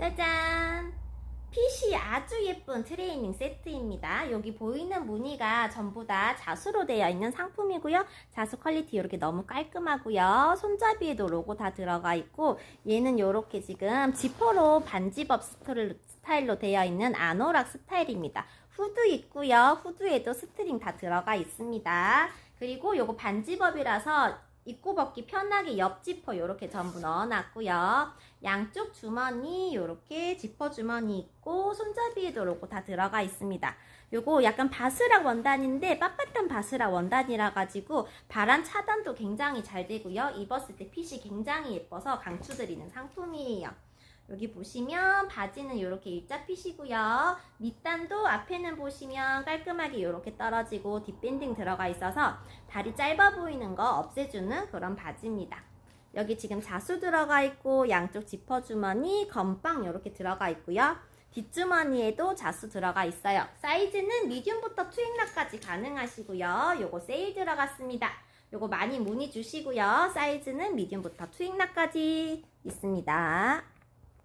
짜잔! 핏이 아주 예쁜 트레이닝 세트입니다. 여기 보이는 무늬가 전부 다 자수로 되어 있는 상품이고요. 자수 퀄리티 이렇게 너무 깔끔하고요. 손잡이에도 로고 다 들어가 있고 얘는 이렇게 지금 지퍼로 스타일- 스타일로 되어 있는 아노락 스타일입니다. 후드 있고요. 후드에도 스트링 다 들어가 있습니다. 그리고 요거 반집업이라서 입고 벗기 편하게 옆 지퍼 이렇게 전부 넣어놨고요. 양쪽 주머니 이렇게 지퍼 주머니 있고 손잡이에도 로고 다 들어가 있습니다. 요거 약간 바스락 원단인데 빳빳한 바스락 원단이라 가지고 바람 차단도 굉장히 잘 되고요. 입었을 때 핏이 굉장히 예뻐서 강추드리는 상품이에요. 여기 보시면 바지는 이렇게 일자 핏이고요. 밑단도 앞에는 보시면 깔끔하게 이렇게 떨어지고 뒷밴딩 들어가 있어서 다리 짧아 보이는 거 없애주는 그런 바지입니다. 여기 지금 자수 들어가 있고 양쪽 지퍼 주머니, 건빵 이렇게 들어가 있고요. 뒷주머니에도 자수 들어가 있어요. 사이즈는 미디움부터 투입락까지 가능하시고요. 요거 세일 들어갔습니다. 요거 많이 문의 주시고요. 사이즈는 미디움부터 투입락까지 있습니다.